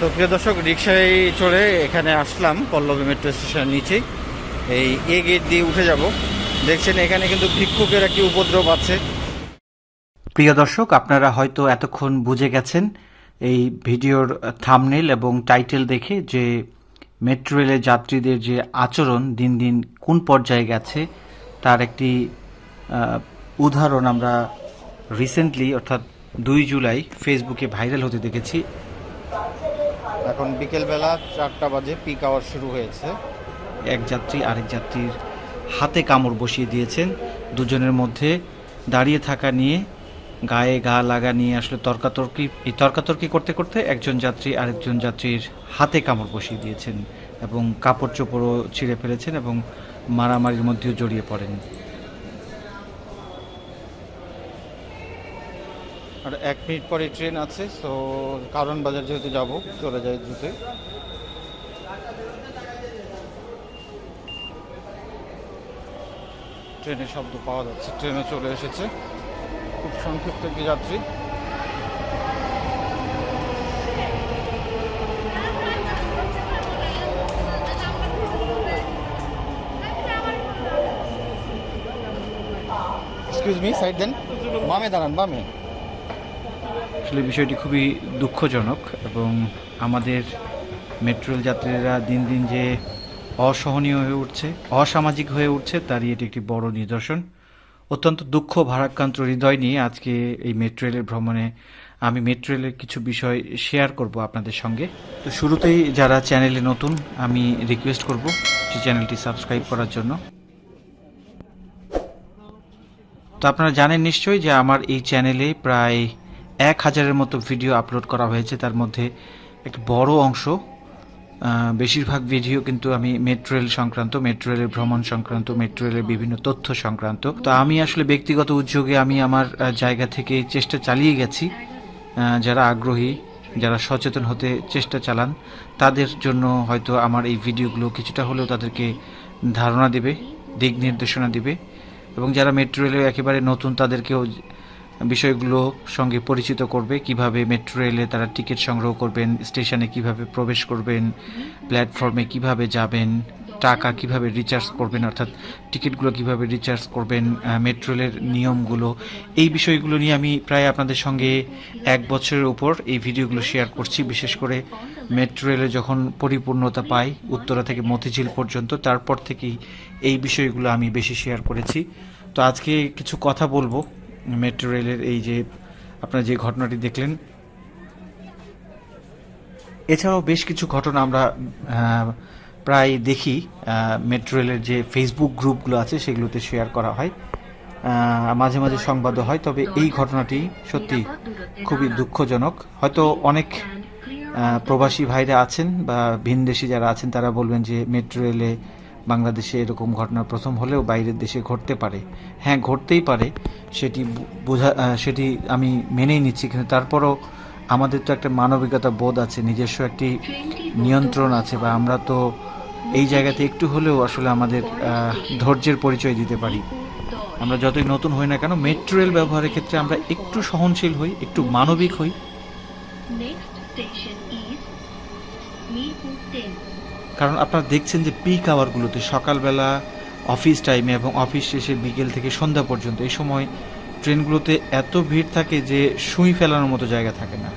তো প্রিয় দর্শক রিক্সায় চড়ে এখানে আসলাম, পল্লবী মেট্রো স্টেশনের নিচেই। এই এ গেট দিয়ে উঠে যাব। দেখছেন, এখানে কিন্তু ভিক্ষুকের একটি উপদ্রব আছে। প্রিয় দর্শক, আপনারা হয়তো এতক্ষণ বুঝে গেছেন এই ভিডিওর থামনেল এবং টাইটেল দেখে যে মেট্রো রেলের যাত্রীদের যে আচরণ দিন দিন কোন পর্যায়ে গেছে, তার একটি উদাহরণ আমরা রিসেন্টলি অর্থাৎ দুই জুলাই ফেসবুকে ভাইরাল হতে দেখেছি। এখন বিকেলবেলা চারটা বাজে পিক আওয়ার শুরু হয়েছে। এক যাত্রী আরেক যাত্রীর হাতে কামড় বসিয়ে দিয়েছেন। দুজনের মধ্যে দাঁড়িয়ে থাকা নিয়ে, গায়ে গা লাগা নিয়ে আসলে তর্কাতর্কি, এই তর্কাতর্কি করতে করতে একজন যাত্রী আরেকজন যাত্রীর হাতে কামড় বসিয়ে দিয়েছেন এবং কাপড় চোপড়ও ছিঁড়ে ফেলেছেন এবং মারামারির মধ্যেও জড়িয়ে পড়েন। আর এক মিনিট পরে ট্রেন আছে সো কারণ বাজার যেহেতু যাব চলে যাই দ্রুত ট্রেনের শব্দ পাওয়া যাচ্ছে ট্রেনে চলে এসেছে। খুব সংক্ষিপ্ত একটি যাত্রী। এক্সকিউজ মি সাইড দেন বামে দাঁড়ান বামে। আসলে বিষয়টি খুবই দুঃখজনক এবং আমাদের মেট্রো যাত্রীরা দিন দিন যে অসহনীয় হয়ে উঠছে, অসামাজিক হয়ে উঠছে, তারই এটি একটি বড় নিদর্শন। অত্যন্ত দুঃখ ভারাক্রান্ত হৃদয় নিয়ে আজকে এই মেট্রো রেলের ভ্রমণে আমি মেট্রো রেলের কিছু বিষয় শেয়ার করব আপনাদের সঙ্গে। তো শুরুতেই যারা চ্যানেলে নতুন, আমি রিকোয়েস্ট করব যে চ্যানেলটি সাবস্ক্রাইব করার জন্য। তো আপনারা জানেন নিশ্চয়ই যে আমার এই চ্যানেলে প্রায় এক হাজারের মতো ভিডিও আপলোড করা হয়েছে। তার মধ্যে একটি বড় অংশ বেশিরভাগ ভিডিও কিন্তু আমি মেট্রো রেল সংক্রান্ত মেট্রো রেলের ভ্রমণ সংক্রান্ত মেট্রো রেলের বিভিন্ন তথ্য সংক্রান্ত। তো আমি আসলে ব্যক্তিগত উদ্যোগে আমি আমার জায়গা থেকে চেষ্টা চালিয়ে গেছি। যারা আগ্রহী, যারা সচেতন হতে চেষ্টা চালান, তাদের জন্য হয়তো আমার এই ভিডিওগুলো কিছুটা হলেও তাদেরকে ধারণা দেবে, দিক নির্দেশনা দিবে। এবং যারা মেট্রো রেলে একেবারে নতুন, তাদেরকেও বিষয়গুলো সঙ্গে পরিচিত করবে, কীভাবে মেট্রো রেলে তারা টিকিট সংগ্রহ করবেন স্টেশনে কীভাবে প্রবেশ করবেন প্ল্যাটফর্মে কীভাবে যাবেন, টাকা কীভাবে রিচার্জ করবেন, অর্থাৎ টিকিটগুলো কীভাবে রিচার্জ করবেন মেট্রো রেলের নিয়মগুলো, এই বিষয়গুলো নিয়ে আমি প্রায় আপনাদের সঙ্গে এক বছরের উপর এই ভিডিওগুলো শেয়ার করছি। বিশেষ করে মেট্রো রেলে যখন পরিপূর্ণতা পাই, উত্তরা থেকে মতিঝিল পর্যন্ত, তারপর থেকেই এই বিষয়গুলো আমি বেশি শেয়ার করেছি। তো আজকে কিছু কথা বলব। মেট্রো রেলের এই যে আপনারা যে ঘটনাটি দেখলেন, এছাড়াও বেশ কিছু ঘটনা আমরা প্রায় দেখি মেট্রো রেলের যে ফেসবুক গ্রুপগুলো আছে সেগুলোতে শেয়ার করা হয়। মাঝে মাঝে সংবাদও হয়, তবে এই ঘটনাটি সত্যি খুবই দুঃখজনক। হয়তো অনেক প্রবাসী ভাইরা আছেন বা ভিনদেশি যারা আছেন, তারা বলবেন যে মেট্রো রেলে বাংলাদেশে এরকম ঘটনা প্রথম হলেও বাইরের দেশে ঘটতে পারে। হ্যাঁ ঘটতেই পারে। সেটি বোঝা সেটি আমি মেনেই নিচ্ছি, কিন্তু তারপরও আমাদের তো একটা মানবিকতা বোধ আছে, নিজস্ব একটি নিয়ন্ত্রণ আছে, বা আমরা তো এই জায়গাতে একটু হলেও আসলে আমাদের ধৈর্যের পরিচয় দিতে পারি। আমরা যতই নতুন হই না কেন মেট্রো রেল ব্যবহারের ক্ষেত্রে আমরা একটু সহনশীল হই, একটু মানবিক হই। Next station কারণ আপনারা দেখছেন যে পিক আওয়ারগুলোতে সকালবেলা অফিস টাইমে এবং অফিস শেষে বিকেল থেকে সন্ধ্যা পর্যন্ত এই সময় ট্রেনগুলোতে এত ভিড় থাকে যে সুই ফেলানোর মতো জায়গা থাকে না।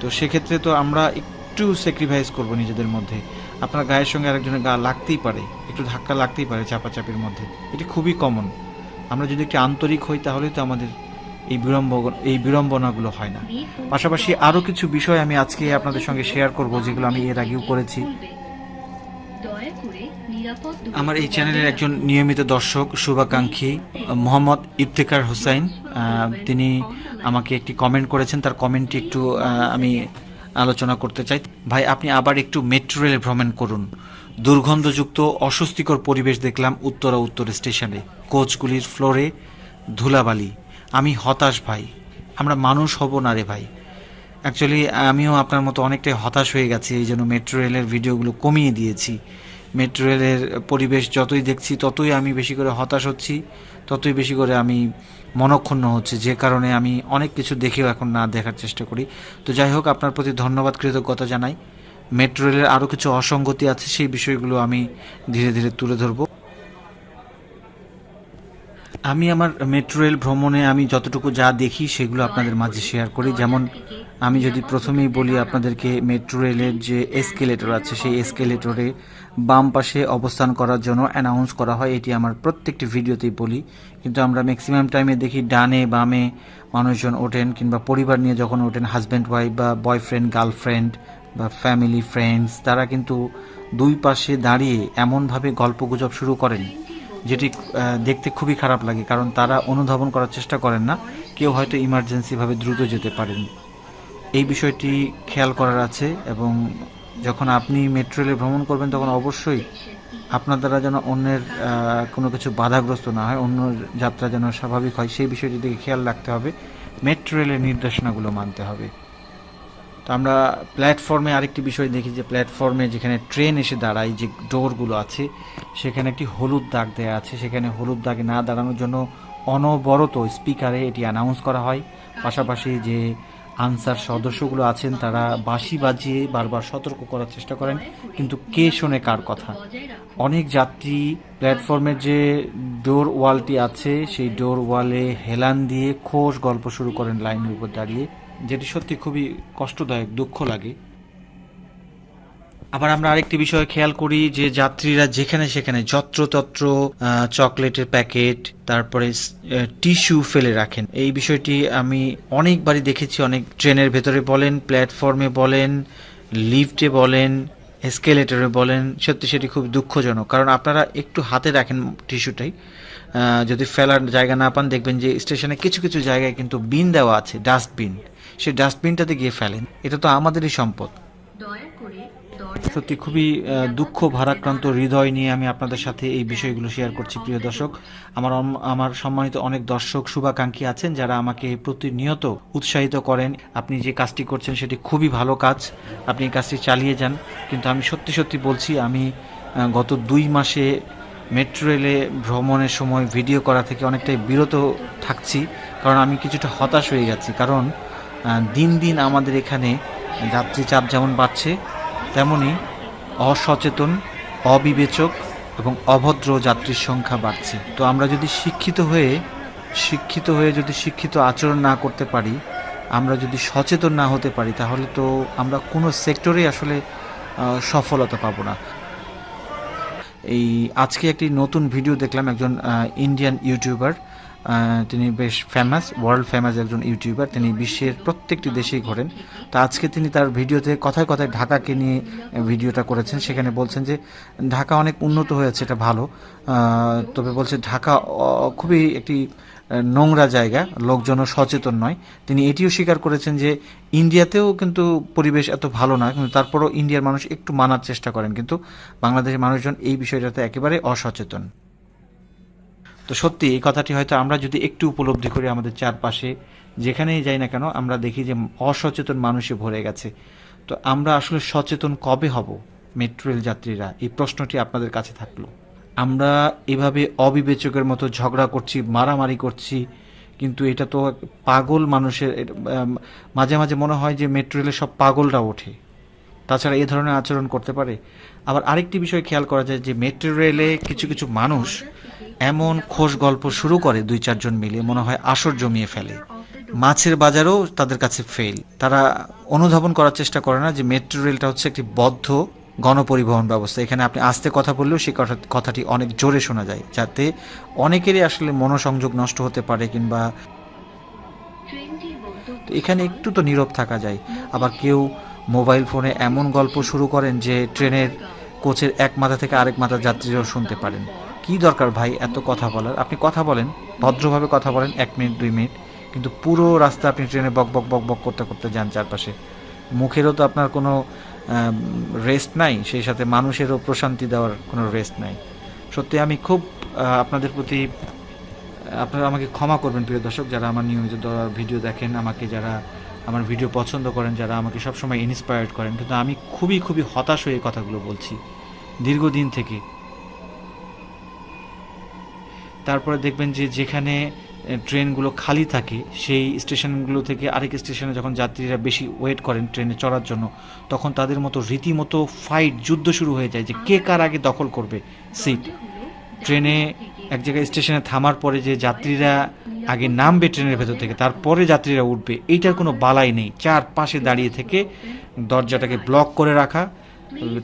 তো সেক্ষেত্রে তো আমরা একটু স্যাক্রিফাইস করব নিজেদের মধ্যে। আপনার গায়ের সঙ্গে আরেকজনের গা লাগতেই পারে, একটু ধাক্কা লাগতেই পারে চাপাচাপির মধ্যে। এটি খুবই কমন আমরা যদি একটু আন্তরিক হই তাহলে তো আমাদের এই বিড়ম্ব, এই বিড়ম্বনাগুলো হয় না। পাশাপাশি আরও কিছু বিষয় আমি আজকে আপনাদের সঙ্গে শেয়ার করব যেগুলো আমি এর আগেও করেছি। আমার এই চ্যানেলের একজন নিয়মিত দর্শক শুভাকাঙ্ক্ষী মোহাম্মদ ইফতেখার হোসাইন তিনি আমাকে একটি কমেন্ট করেছেন। তার কমেন্টটি একটু আমি আলোচনা করতে চাই। ভাই আপনি আবার একটু মেট্রো রেলে ভ্রমণ করুন। দুর্গন্ধযুক্ত অস্বস্তিকর পরিবেশ দেখলাম উত্তরা উত্তর স্টেশনে কোচগুলির ফ্লোরে ধুলাবালি। আমি হতাশ ভাই। আমরা মানুষ হব না রে ভাই। অ্যাকচুয়ালি আমিও আপনার মতো অনেকটাই হতাশ হয়ে গেছি এই জন্য মেট্রো রেলের ভিডিওগুলো কমিয়ে দিয়েছি। মেট্রো রেলের পরিবেশ যতই দেখছি, ততই আমি বেশি করে হতাশ হচ্ছি, ততই বেশি করে আমি মনক্ষুণ্ণ হচ্ছে। যে কারণে আমি অনেক কিছু দেখেও এখন না দেখার চেষ্টা করি। তো যাই হোক, আপনার প্রতি ধন্যবাদ, কৃতজ্ঞতা জানাই। মেট্রো রেলের আরও কিছু অসঙ্গতি আছে, সেই বিষয়গুলো আমি ধীরে ধীরে তুলে ধরবো। আমি আমার মেট্রো রেল ভ্রমণে আমি যতটুকু যা দেখি, সেগুলো আপনাদের মাঝে শেয়ার করি। যেমন, আমি যদি প্রথমেই বলি আপনাদেরকে মেট্রো রেলের যে এসকেলেটর আছে, সেই এসকেলেটরে বাম পাশে অবস্থান করার জন্য অ্যানাউন্স করা হয়। এটি আমার প্রত্যেকটি ভিডিওতেই বলি। কিন্তু আমরা ম্যাক্সিমাম টাইমে দেখি ডানে বামে মানুষজন ওঠেন কিংবা পরিবার নিয়ে যখন ওঠেন হাজব্যান্ড ওয়াইফ বা বয়ফ্রেন্ড গার্লফ্রেন্ড বা ফ্যামিলি ফ্রেন্ডস তারা কিন্তু দুই পাশে দাঁড়িয়ে এমনভাবে গল্পগুজব শুরু করেন, যেটি দেখতে খুবই খারাপ লাগে, কারণ তারা অনুধাবন করার চেষ্টা করেন না। কেউ হয়তো ইমার্জেন্সিভাবে দ্রুত যেতে পারেন। এই বিষয়টি খেয়াল করার আছে এবং যখন আপনি মেট্রো রেলে ভ্রমণ করবেন, তখন অবশ্যই আপনার দ্বারা যেন অন্যের কোনো কিছু বাধাগ্রস্ত না হয়, অন্য যাত্রা যেন স্বাভাবিক হয়, সেই বিষয়টি দিকে খেয়াল রাখতে হবে। মেট্রো রেলের নির্দেশনাগুলো মানতে হবে। তো আমরা প্ল্যাটফর্মে আরেকটি বিষয় দেখি যে প্ল্যাটফর্মে যেখানে ট্রেন এসে দাঁড়ায়, যে ডোরগুলো আছে, সেখানে একটি হলুদ দাগ দেওয়া আছে। সেখানে হলুদ দাগে না দাঁড়ানোর জন্য অনবরত স্পিকারে এটি অ্যানাউন্স করা হয়। পাশাপাশি যে আনসার সদস্যগুলো আছেন, তারা বাঁশি বাজিয়ে বারবার সতর্ক করার চেষ্টা করেন, কিন্তু কে শোনে কার কথা? অনেক যাত্রী প্ল্যাটফর্মের যে ডোর ওয়ালটি আছে, সেই ডোর ওয়ালে হেলান দিয়ে খোশ গল্প শুরু করেন লাইনের উপর দাঁড়িয়ে, যেটি সত্যি খুবই কষ্টদায়ক, দুঃখ লাগে। আবার আমরা আরেকটি বিষয় খেয়াল করি যে যাত্রীরা যেখানে সেখানে যত্রতত্র চকলেটের প্যাকেট, তারপরে টিস্যু ফেলে রাখেন। এই বিষয়টি আমি অনেকবারই দেখেছি, অনেক ট্রেনের ভেতরে বলেন, প্ল্যাটফর্মে বলেন, লিফটে বলেন, এসকেলেটরে বলেন, সত্যি সেটি খুব দুঃখজনক। কারণ আপনারা একটু হাতে রাখেন টিস্যুটাই যদি ফেলার জায়গা না পান, দেখবেন যে স্টেশনে কিছু কিছু জায়গায় কিন্তু বিন দেওয়া আছে, ডাস্টবিন। সেই ডাস্টবিনটাতে গিয়ে ফেলেন। এটা তো আমাদেরই সম্পদ। সত্যি খুবই দুঃখ, ভারাক্রান্ত হৃদয় নিয়ে আমি আপনাদের সাথে এই বিষয়গুলো শেয়ার করছি, প্রিয় দর্শক। আমার আমার সম্মানিত অনেক দর্শক শুভাকাঙ্ক্ষী আছেন যারা আমাকে প্রতিনিয়ত উৎসাহিত করেন। আপনি যে কাজটি করছেন সেটি খুবই ভালো কাজ। আপনি এই কাজটি চালিয়ে যান। কিন্তু আমি সত্যি সত্যি বলছি, আমি গত দুই মাসে মেট্রো রেলে ভ্রমণের সময় ভিডিও করা থেকে অনেকটাই বিরত থাকছি। কারণ আমি কিছুটা হতাশ হয়ে যাচ্ছি। কারণ দিন দিন আমাদের এখানে যাত্রী চাপ যেমন বাড়ছে তেমনি অসচেতন, অবিবেচক এবং অভদ্র যাত্রীর সংখ্যা বাড়ছে। তো আমরা যদি শিক্ষিত হয়ে শিক্ষিত হয়ে যদি শিক্ষিত আচরণ না করতে পারি, আমরা যদি সচেতন না হতে পারি, তাহলে তো আমরা কোনো সেক্টরে আসলে সফলতা পাবো না। এই আজকে একটি নতুন ভিডিও দেখলাম, একজন ইন্ডিয়ান ইউটিউবার তিনি বেশ ফেমাস ওয়ার্ল্ড ফেমাস একজন ইউটিউবার তিনি বিশ্বের প্রত্যেকটি দেশেই ঘোরেন। তো আজকে তিনি তার ভিডিওতে কথায় কথায় ঢাকাকে নিয়ে ভিডিওটা করেছেন, সেখানে বলছেন যে ঢাকা অনেক উন্নত হয়েছে, এটা ভালো। তবে বলছে ঢাকা খুবই একটি নোংরা জায়গা, লোকজনও সচেতন নয়। তিনি এটিও স্বীকার করেছেন যে ইন্ডিয়াতেও কিন্তু পরিবেশ এত ভালো না, কিন্তু তারপরও ইন্ডিয়ার মানুষ একটু মানার চেষ্টা করেন, কিন্তু বাংলাদেশের মানুষজন এই বিষয়টাতে একেবারে অসচেতন। তো সত্যি, এই কথাটি হয়তো আমরা যদি একটু উপলব্ধি করি আমাদের চারপাশে, যেখানেই যাই না কেন, আমরা দেখি যে অসচেতন মানুষে ভরে গেছে। তো আমরা আসলে সচেতন কবে হব মেট্রো রেল যাত্রীরা? এই প্রশ্নটি আপনাদের কাছে থাকল। আমরা এভাবে অবিবেচকের মতো ঝগড়া করছি, মারামারি করছি, কিন্তু এটা তো পাগল মানুষের মাঝে মাঝে মনে হয় যে মেট্রো রেলে সব পাগলরা ওঠে। তাছাড়া এ ধরনের আচরণ করতে পারে। আবার আরেকটি বিষয় খেয়াল করা যায় যে মেট্রো রেলে কিছু কিছু মানুষ এমন খোশ গল্প শুরু করে দুই চারজন মিলে, মনে হয় আসর জমিয়ে ফেলে। মাছের বাজারও তাদের কাছে ফেল তারা অনুধাবন করার চেষ্টা করে না যে মেট্রো রেলটা হচ্ছে একটি বদ্ধ গণপরিবহন ব্যবস্থা। এখানে আপনি আস্তে কথা বললেও সেই কথা- কথাটি অনেক জোরে শোনা যায়, যাতে অনেকেরই আসলে মনোসংযোগ নষ্ট হতে পারে কিংবা এখানে একটু তো নীরব থাকা যায়। আবার কেউ মোবাইল ফোনে এমন গল্প শুরু করেন যে ট্রেনের কোচের এক মাথা থেকে আরেক মাথা যাত্রীরাও শুনতে পারেন। কি দরকার ভাই এত কথা বলার? আপনি কথা বলেন, ভদ্রভাবে কথা বলেন, এক মিনিট, দুই মিনিট। কিন্তু পুরো রাস্তা আপনি ট্রেনে বক বক বক বক করতে করতে যান চারপাশে। মুখেরও তো আপনার কোনো রেস্ট নাই, সেই সাথে মানুষেরও প্রশান্তি দেওয়ার কোনো রেস্ট নাই। সত্যি আমি খুব আপনাদের প্রতি, আপনারা আমাকে ক্ষমা করবেন, প্রিয় দর্শক, যারা আমার নিয়মিত ভিডিও দেখেন, আমাকে যারা আমার ভিডিও পছন্দ করেন, যারা আমাকে সবসময় ইন্সপায়ার্ড করেন। কিন্তু আমি খুবই খুবই হতাশ হয়ে কথাগুলো বলছি। দীর্ঘদিন থেকে তারপরে দেখবেন যে যেখানে ট্রেনগুলো খালি থাকে সেই স্টেশনগুলো থেকে আরেক স্টেশনে যখন যাত্রীরা বেশি ওয়েট করেন ট্রেনে চড়ার জন্য তখন তাদের মতো রীতিমতো ফাইট যুদ্ধ শুরু হয়ে যায় যে কে কার আগে দখল করবে। সিট ট্রেনে এক জায়গায় স্টেশনে থামার পরে যে যাত্রীরা আগে নামবে ট্রেনের ভেতর থেকে তারপরে যাত্রীরা উঠবে এইটার কোনো বালাই নেই। চার পাশে দাঁড়িয়ে থেকে দরজাটাকে ব্লক করে রাখা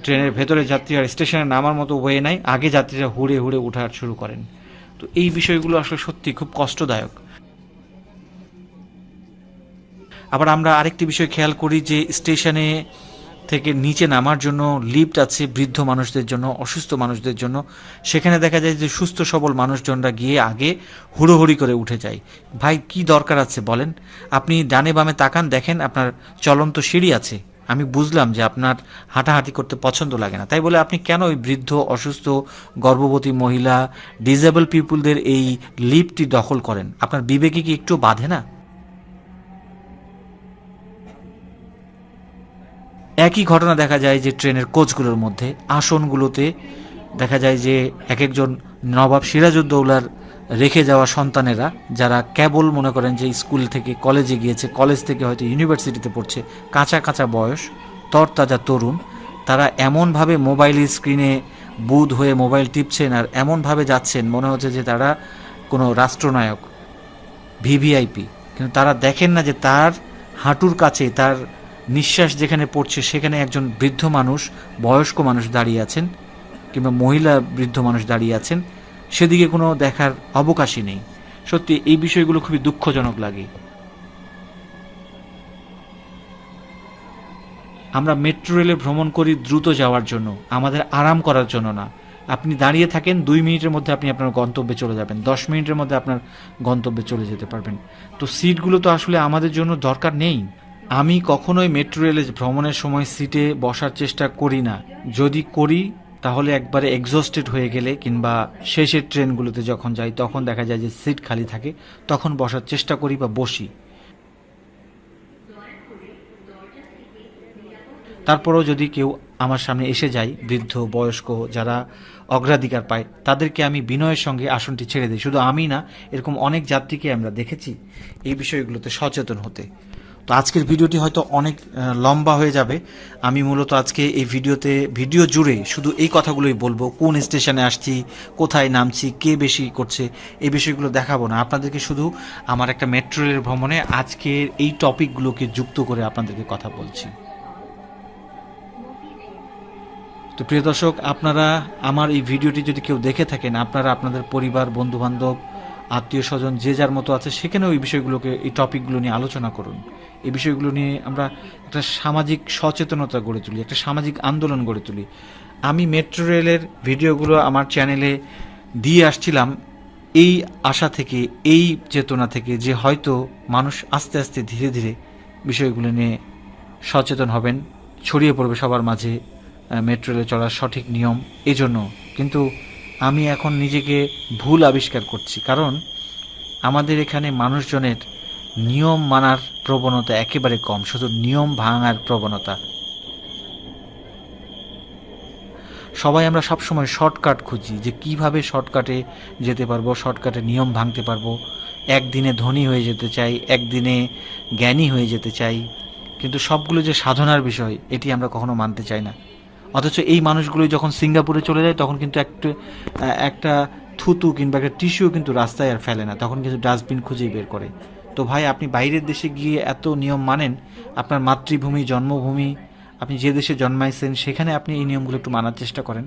ট্রেনের ভেতরে যাত্রীরা স্টেশনে নামার মতো ওয়ে নাই আগে যাত্রীরা হুড়ে হুড়ে ওঠা শুরু করেন। তো এই বিষয়গুলো আসলে সত্যি খুব কষ্টদায়ক। আবার আমরা আরেকটি বিষয় খেয়াল করি যে স্টেশনে থেকে নিচে নামার জন্য লিফট আছে বৃদ্ধ মানুষদের জন্য, অসুস্থ মানুষদের জন্য। সেখানে দেখা যায় যে সুস্থ সবল মানুষজনরা গিয়ে আগে হুড়োহুড়ি করে উঠে যায়। ভাই, কি দরকার আছে বলেন? আপনি ডানে বামে তাকান, দেখেন আপনার চলন্ত সিঁড়ি আছে। আমি বুঝলাম যে আপনার হাঁটাহাঁটি করতে পছন্দ লাগে না। তাই বলে আপনি কেন ওই বৃদ্ধ, অসুস্থ, গর্ভবতী মহিলা ডিজেবল পিপুলদের এই লিফটটি দখল করেন? আপনার বিবেকে কি একটু বাধে না? একই ঘটনা দেখা যায় যে ট্রেনের কোচগুলোর মধ্যে। আসনগুলোতে দেখা যায় যে এক একজন নবাব সিরাজউদ্দৌলার রেখে যাওয়া সন্তানেরা, যারা কেবল মনে করেন যে স্কুল থেকে কলেজে গিয়েছে, কলেজ থেকে হয়তো ইউনিভার্সিটিতে পড়ছে, কাঁচা কাঁচা বয়স, তরতাজা তরুণ, তারা এমনভাবে মোবাইল স্ক্রিনে বুধ হয়ে মোবাইল টিপছেন আর এমনভাবে যাচ্ছেন, মনে হচ্ছে যে তারা কোনো রাষ্ট্রনায়ক, ভিভিআইপি। কিন্তু তারা দেখেন না যে তার হাঁটুর কাছে, তার নিঃশ্বাস যেখানে পড়ছে, সেখানে একজন বৃদ্ধ মানুষ, বয়স্ক মানুষ দাঁড়িয়ে আছেন কিংবা মহিলা বৃদ্ধ মানুষ দাঁড়িয়ে আছেন। সেদিকে কোনো দেখার অবকাশই নেই। সত্যি, এই বিষয়গুলো খুবই দুঃখজনক লাগে। আমরা মেট্রো রেলে ভ্রমণ করি দ্রুত যাওয়ার জন্য, আমাদের আরাম করার জন্য না। আপনি দাঁড়িয়ে থাকেন, দুই মিনিটের মধ্যে আপনি আপনার গন্তব্যে চলে যাবেন, দশ মিনিটের মধ্যে আপনার গন্তব্যে চলে যেতে পারবেন। তো সিটগুলো তো আসলে আমাদের জন্য দরকার নেই। আমি কখনোই মেট্রো রেলে ভ্রমণের সময় সিটে বসার চেষ্টা করি না। যদি করি তাহলে একবারে এক্সস্টেড হয়ে গেলে কিংবা শেষের ট্রেনগুলোতে যখন যাই, তখন দেখা যায় যে সিট খালি থাকে, তখন বসার চেষ্টা করি বা বসি। তারপরেও যদি কেউ আমার সামনে এসে যায়, বৃদ্ধ, বয়স্ক যারা অগ্রাধিকার পায়, তাদেরকে আমি বিনয়ের সঙ্গে আসনটি ছেড়ে দিই। শুধু আমি না, এরকম অনেক যাত্রীকে আমরা দেখেছি এই বিষয়গুলোতে সচেতন হতে। তো আজকের ভিডিওটি হয়তো অনেক লম্বা হয়ে যাবে। আমি মূলত আজকে এই ভিডিওতে, ভিডিও জুড়ে শুধু এই কথাগুলোই বলব। কোন স্টেশনে আসছি, কোথায় নামছি, কে বেশি করছে, এই বিষয়গুলো দেখাবো না। আপনাদেরকে শুধু আমার একটা মেট্রো রেলের ভ্রমণে আজকের এই টপিকগুলোকে যুক্ত করে আপনাদেরকে কথা বলছি। তো প্রিয় দর্শক, আপনারা আমার এই ভিডিওটি যদি কেউ দেখে থাকেন, আপনারা আপনাদের পরিবার বন্ধু বান্ধব আত্মীয় স্বজন যে যার মতো আছে, সেখানেও এই বিষয়গুলোকে, এই টপিকগুলো নিয়ে আলোচনা করুন। এই বিষয়গুলো নিয়ে আমরা একটা সামাজিক সচেতনতা গড়ে তুলি, একটা সামাজিক আন্দোলন গড়ে তুলি। আমি মেট্রো রেলের ভিডিওগুলো আমার চ্যানেলে দিয়ে আসছিলাম। এই আশা থেকে, এই চেতনা থেকে যে হয়তো মানুষ আস্তে আস্তে ধীরে ধীরে বিষয়গুলো নিয়ে সচেতন হবেন, ছড়িয়ে পড়বে সবার মাঝে মেট্রো রেলে চলার সঠিক নিয়ম এই জন্য কিন্তু আমি এখন নিজেকে ভুল আবিষ্কার করছি। কারণ আমাদের এখানে মানুষজনের নিয়ম মানার প্রবণতা একেবারে কম, শুধু নিয়ম ভাঙার প্রবণতা। সবাই আমরা সবসময় শর্টকাট খুঁজি যে কীভাবে শর্টকাটে যেতে পারব, শর্টকাটে নিয়ম ভাঙতে পারব। একদিনে ধনী হয়ে যেতে চাই, একদিনে জ্ঞানী হয়ে যেতে চাই। কিন্তু সবগুলো যে সাধনার বিষয়, এটি আমরা কখনো মানতে চাই না। অথচ এই মানুষগুলো যখন সিঙ্গাপুরে চলে যায়, তখন কিন্তু একটা একটা থুতু কিংবা একটা টিস্যু কিন্তু রাস্তায় আর ফেলে না, তখন কিন্তু ডাস্টবিন খুঁজেই বের করে। তো ভাই, আপনি বাইরের দেশে গিয়ে এত নিয়ম মানেন, আপনার মাতৃভূমি, জন্মভূমি, আপনি যে দেশে জন্মাইছেন, সেখানে আপনি এই নিয়মগুলো একটু মানার চেষ্টা করেন।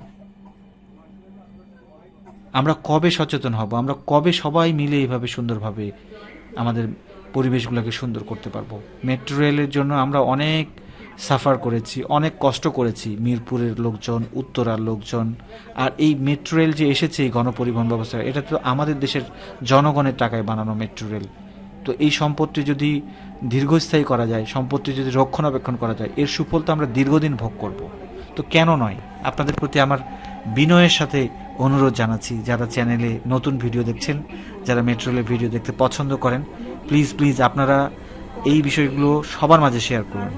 আমরা কবে সচেতন হব? আমরা কবে সবাই মিলে এইভাবে সুন্দরভাবে আমাদের পরিবেশগুলোকে সুন্দর করতে পারব? মেট্রো রেলের জন্য আমরা অনেক সাফার করেছি, অনেক কষ্ট করেছি, মিরপুরের লোকজন, উত্তরার লোকজন, আর এই মেট্রো রেল যে এসেছে, এই গণপরিবহন ব্যবস্থা, এটা তো আমাদের দেশের জনগণের টাকায় বানানো মেট্রো রেল। তো এই সম্পত্তি যদি দীর্ঘস্থায়ী করা যায়, সম্পত্তি যদি রক্ষণাবেক্ষণ করা যায়, এর সুফল তো আমরা দীর্ঘদিন ভোগ করব। তো কেন নয়? আপনাদের প্রতি আমার বিনয়ের সাথে অনুরোধ জানাচ্ছি, যারা চ্যানেলে নতুন ভিডিও দেখছেন, যারা মেট্রো রেলের ভিডিও দেখতে পছন্দ করেন, প্লিজ প্লিজ আপনারা এই বিষয়গুলো সবার মাঝে শেয়ার করুন।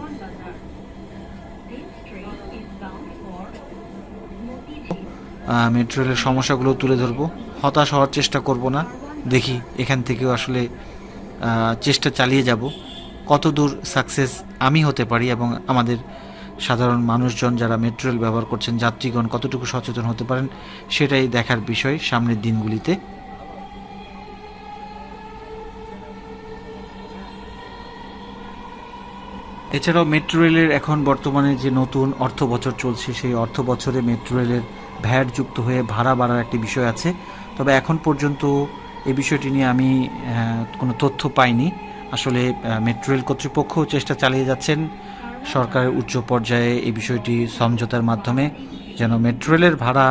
This train is bound for Motihari. Metro রেলের সমস্যাগুলো তুলে ধরবো, হতাশ হওয়ার চেষ্টা করব না। দেখি এখান থেকেও আসলে চেষ্টা চালিয়ে যাব। কত দূর সাকসেস আমি হতে পারি এবং আমাদের সাধারণ মানুষজন যারা মেট্রো রেল ব্যবহার করছেন, যাত্রীগণ কতটুকু সচেতন হতে পারেন, সেটাই দেখার বিষয় সামনের দিনগুলিতে। এছাড়াও মেট্রো রেলের এখন বর্তমানে যে নতুন অর্থ বছর চলছে, সেই অর্থ বছরে মেট্রো রেলের ভ্যাট যুক্ত হয়ে ভাড়া বাড়ার একটি বিষয় আছে। তবে এখন পর্যন্ত এই বিষয়টি নিয়ে আমি কোনো তথ্য পাইনি। আসলে মেট্রো রেল কর্তৃপক্ষ চেষ্টা চালিয়ে যাচ্ছেন। সরকারের উচ্চ পর্যায়ে এই বিষয়টি সমঝোতার মাধ্যমে যেন মেট্রো রেলের ভাড়া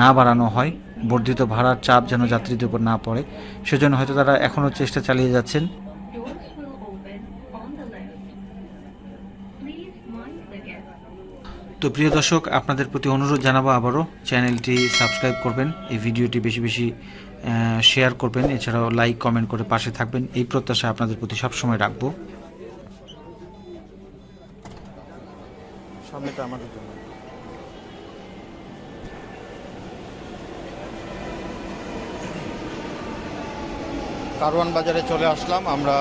না বাড়ানো হয়, বর্ধিত ভাড়ার চাপ যেন যাত্রীদের উপর না পড়ে। সেজন্য হয়তো তারা এখনও চেষ্টা চালিয়ে যাচ্ছেন. তো প্রিয় দর্শক, আপনাদের প্রতি অনুরোধ জানাব আবারও, চ্যানেলটি সাবস্ক্রাইব করবেন। এই ভিডিওটি বেশি বেশি শেয়ার করবেন। এছাড়াও লাইক কমেন্ট করে পাশে থাকবেন। এই প্রত্যাশা আপনাদের প্রতি সবসময় রাখব। কারওয়ান বাজারে চলে আসলাম। আমরা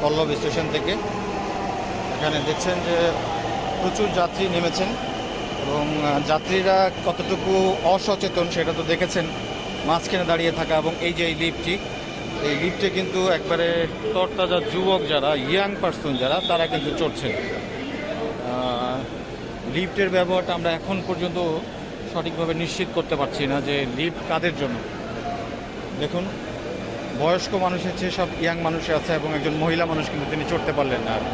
পল্লব স্টেশন থেকে। এখানে দেখছেন যে প্রচুর যাত্রী নেমেছেন এবং যাত্রীরা কতটুকু অসচেতন সেটা তো দেখেছেন। মাঝখানে দাঁড়িয়ে থাকা এবং এই যে এই লিফটটি এই লিফটে কিন্তু একবারে তরতাজা যুবক যারা ইয়াং পার্সন যারা তারা কিন্তু চড়ছেন আহ, লিফটের ব্যবহারটা আমরা এখন পর্যন্ত সঠিকভাবে নিশ্চিত করতে পারছি না যে লিফট কাদের জন্য দেখুন বয়স্ক মানুষের চেয়ে সব ইয়াং মানুষে আছে এবং একজন মহিলা মানুষ কিন্তু তিনি চড়তে পারলেন না আর।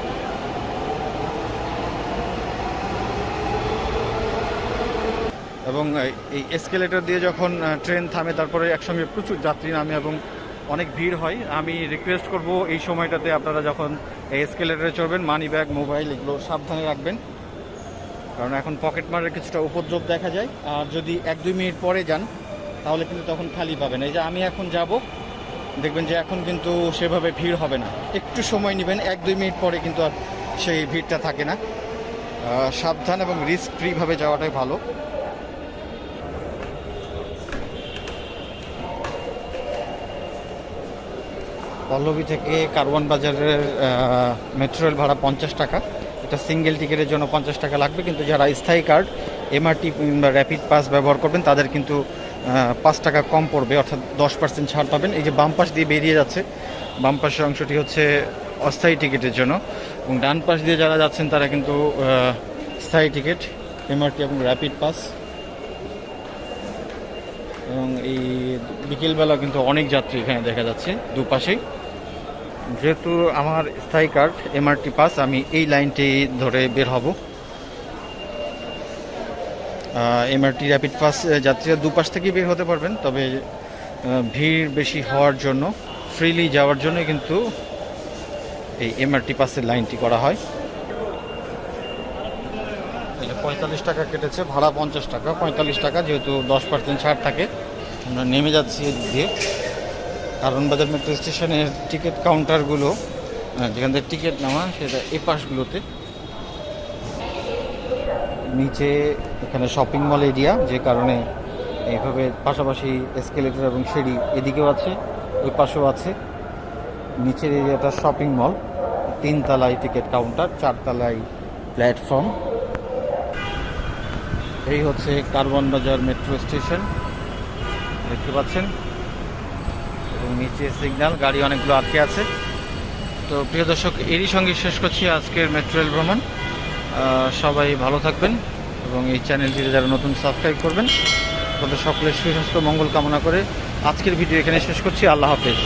এবং এই- এসকেলেটর দিয়ে যখন ট্রেন থামে, তারপরে একসঙ্গে প্রচুর যাত্রী নামে এবং অনেক ভিড় হয়, আমি রিকোয়েস্ট করব এই সময়টাতে আপনারা যখন এই এসকেলেটরে চড়বেন মানি ব্যাগ মোবাইল এগুলো সাবধানে রাখবেন। কারণ এখন পকেট মারের কিছুটা উপদ্রব দেখা যায়। আর যদি এক দুই মিনিট পরে যান, তাহলে কিন্তু তখন খালি পাবেন। এই যে আমি এখন যাব, দেখবেন যে এখন কিন্তু সেভাবে ভিড় হবে না। একটু সময় নেবেন, এক দুই মিনিট পরে কিন্তু আর সেই ভিড়টা থাকে না। সাবধান এবং রিস্ক ফ্রিভাবে যাওয়াটাই ভালো। পল্লবী থেকে কারওয়ান বাজারের মেট্রো রেল ভাড়া পঞ্চাশ টাকা। এটা সিঙ্গেল টিকিটের জন্য পঞ্চাশ টাকা লাগবে, কিন্তু যারা স্থায়ী কার্ড এমআরটি বা র্যাপিড পাস ব্যবহার করবেন, তাদের কিন্তু পাঁচ টাকা কম পড়বে, অর্থাৎ দশ পার্সেন্ট ছাড় পাবেন। এই যে বাম পাশ দিয়ে বেরিয়ে যাচ্ছে, বাম পাশের অংশটি হচ্ছে অস্থায়ী টিকিটের জন্য। এবং ডান পাশ দিয়ে যারা যাচ্ছেন, তারা কিন্তু স্থায়ী টিকিট এমআরটি এবং র্যাপিড পাস এবং এই বিকেলবেলা কিন্তু অনেক যাত্রী এখানে দেখা যাচ্ছে দুপাশেই। যেহেতু আমার স্থায়ী কার্ড এমআরটি পাস আমি এই লাইনটি ধরে বের হব। এমআরটি র্যাপিড পাস যাত্রীরা দুপাশ থেকেই বের হতে পারবেন, তবে ভিড় বেশি হওয়ার জন্য ফ্রিলি যাওয়ার জন্য কিন্তু এই এমআরটি পাসের লাইনটি করা হয়। এটা পঁয়তাল্লিশ টাকা কেটেছে, ভাড়া পঞ্চাশ টাকা, পঁয়তাল্লিশ টাকা, যেহেতু দশ পার্সেন্ট ছাড় থাকে, আমরা নেমে যাচ্ছি এদিক দিয়ে। কারণ বাজার মেট্রো স্টেশনের টিকিট কাউন্টারগুলো যেখান থেকে টিকিট নেওয়া সেটা এই পাশগুলোতে। নিচে এখানে শপিং মল এরিয়া যে কারণে এইভাবে পাশাপাশি এসকেলেটর এবং সিঁড়ি এদিকেও আছে, ওই পাশেও আছে। নিচের এরিয়াটা শপিং মল তিন তিনতলায় টিকিট কাউন্টার চার চারতলায় প্ল্যাটফর্ম এই হচ্ছে কারওয়ান বাজার মেট্রো স্টেশন দেখতে পাচ্ছেন? এবং নিচে সিগন্যাল গাড়ি অনেকগুলো আটকে আছে। তো প্রিয় দর্শক, এরই সঙ্গে শেষ করছি আজকের মেট্রো রেল ভ্রমণ। সবাই ভালো থাকবেন এবং এই চ্যানেলটিতে যারা নতুন সাবস্ক্রাইব করবেন, তাদের সকলের সুস্বাস্থ্য, মঙ্গল কামনা করে আজকের ভিডিও এখানে শেষ করছি। আল্লাহ হাফেজ।